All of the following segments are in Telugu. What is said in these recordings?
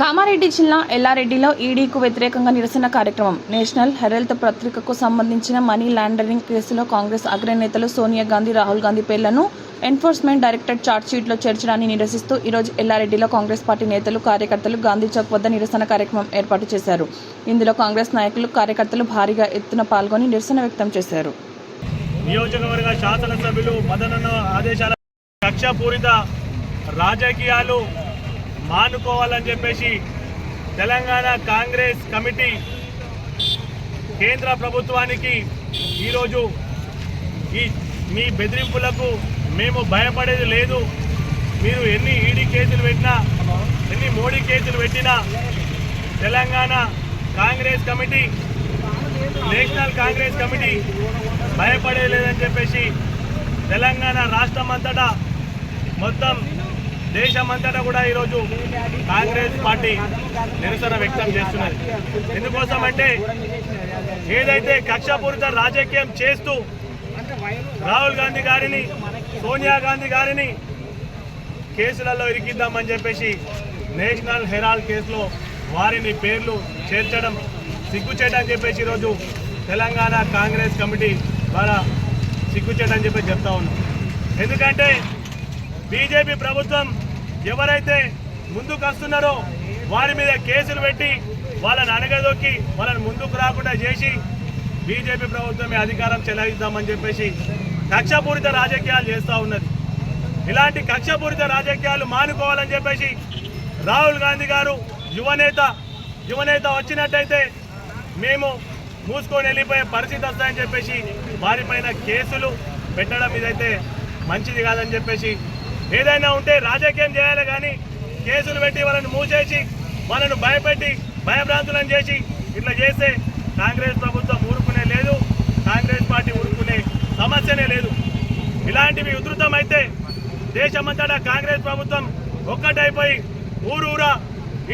కామారెడ్డి జిల్లా ఎల్లారెడ్డిలో ఈడీకు వ్యతిరేకంగా నిరసన కార్యక్రమం. నేషనల్ హెరల్త్ పత్రికకు సంబంధించిన మనీ లాండరింగ్ కేసులో కాంగ్రెస్ అగ్రనేతలు సోనియా గాంధీ రాహుల్ గాంధీ పేర్లను ఎన్ఫోర్స్మెంట్ డైరెక్టర్ ఛార్జ్షీట్లో చేర్చడాన్ని నిరసిస్తూ ఈరోజు ఎల్లారెడ్డిలో కాంగ్రెస్ పార్టీ నేతలు కార్యకర్తలు గాంధీ చౌక్ వద్ద నిరసన కార్యక్రమం ఏర్పాటు చేశారు. ఇందులో కాంగ్రెస్ నాయకులు కార్యకర్తలు భారీగా ఎత్తున పాల్గొని నిరసన వ్యక్తం చేశారు. నియోజకవర్గ శాసనసభ్యులు మదనన్న ఆదేశాల కక్షపూరిత రాజకీయాలు మానుకోవాలని చెప్పేసి తెలంగాణ కాంగ్రెస్ కమిటీ కేంద్ర ప్రభుత్వానికి ఈరోజు ఈ మీ బెదిరింపులకు మేము భయపడేది లేదు. మీరు ఎన్ని ఈడీ కేసులు పెట్టినా ఎన్ని మోడీ కేసులు పెట్టినా Telangana Congress committee national Congress committee భయపడేలేదని చెప్పేసి తెలంగాణ రాష్ట్రం అంతటా మొత్తం దేశమంతటా కూడా ఈరోజు కాంగ్రెస్ పార్టీ నిరసన వ్యక్తం చేస్తున్నది. ఎందుకోసం అంటే ఏదైతే కక్షపూరిత రాజకీయం చేస్తూ రాహుల్ గాంధీ గారిని సోనియా గాంధీ గారిని కేసులలో ఇరికిద్దామని చెప్పేసి నేషనల్ హెరాల్డ్ కేసులో వారిని పేర్లు చేర్చడం సిగ్గుచేటని చెప్పేసి ఈరోజు తెలంగాణ కాంగ్రెస్ కమిటీ ద్వారా సిగ్గుచేటని చెప్పి చెప్తా ఉన్నాం. ఎందుకంటే బీజేపీ ప్రభుత్వం ఎవరైతే ముందుకు వస్తున్నారో వారి మీద కేసులు పెట్టి వాళ్ళని అణగదొక్కి వాళ్ళని ముందుకు రాకుండా చేసి బీజేపీ ప్రభుత్వమే అధికారం చెలాయిద్దామని చెప్పేసి కక్షపూరిత రాజకీయాలు చేస్తూ ఉన్నది. ఇలాంటి కక్షపూరిత రాజకీయాలు మానుకోవాలని చెప్పేసి రాహుల్ గాంధీ గారు యువనేత యువనేత వచ్చినట్టయితే మేము మూసుకొని వెళ్ళిపోయే పరిస్థితి వస్తాయని చెప్పేసి వారిపైన కేసులు పెట్టడం ఇదైతే మంచిది కాదని చెప్పేసి ఏదైనా ఉంటే రాజకీయం చేయాలి కానీ కేసులు పెట్టి వాళ్ళని మూసేసి వాళ్ళను భయపెట్టి భయభ్రాంతులను చేసి ఇట్లా చేస్తే కాంగ్రెస్ ప్రభుత్వం ఊరుకునే లేదు కాంగ్రెస్ పార్టీ ఊరుకునే సమస్యనే లేదు. ఇలాంటివి ఉధృతమైతే దేశమంతటా కాంగ్రెస్ ప్రభుత్వం ఒక్కటైపోయి ఊరూరా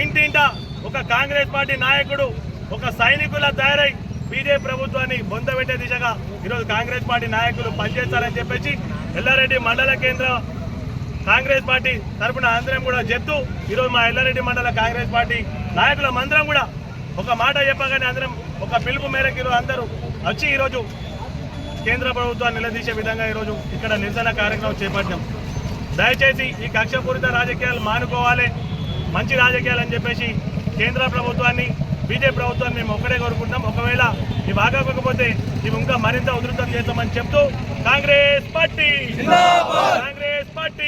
ఇంటింట ఒక కాంగ్రెస్ పార్టీ నాయకుడు ఒక సైనికుల తయారై బీజేపీ ప్రభుత్వాన్ని బొందబెట్టే దిశగా ఈరోజు కాంగ్రెస్ పార్టీ నాయకులు పనిచేస్తారని చెప్పేసి ఎల్లారెడ్డి మండల కేంద్ర కాంగ్రెస్ పార్టీ తరపున అందరం కూడా చెప్తూ ఈరోజు మా ఎల్లారెడ్డి మండల కాంగ్రెస్ పార్టీ నాయకుల మందరం కూడా ఒక మాట చెప్పగానే అందరం ఒక పిలుపు మేరకు ఈరోజు అందరూ వచ్చి ఈరోజు కేంద్ర ప్రభుత్వాన్ని నిలదీసే విధంగా ఈరోజు ఇక్కడ నిరసన కార్యక్రమం చేపట్టాం దయచేసి ఈ కక్షపూరిత రాజకీయాలు మానుకోవాలి. మంచి రాజకీయాలు అని చెప్పేసి కేంద్ర ప్రభుత్వాన్ని బీజేపీ ప్రభుత్వాన్ని మేము ఒక్కడే కోరుకుంటున్నాం. ఒకవేళ ఇవి ఆగకపోతే ఇవి ఇంకా మరింత ఉధృతం చేస్తామని చెప్తూ కాంగ్రెస్ పార్టీ! కాంగ్రెస్ పార్టీ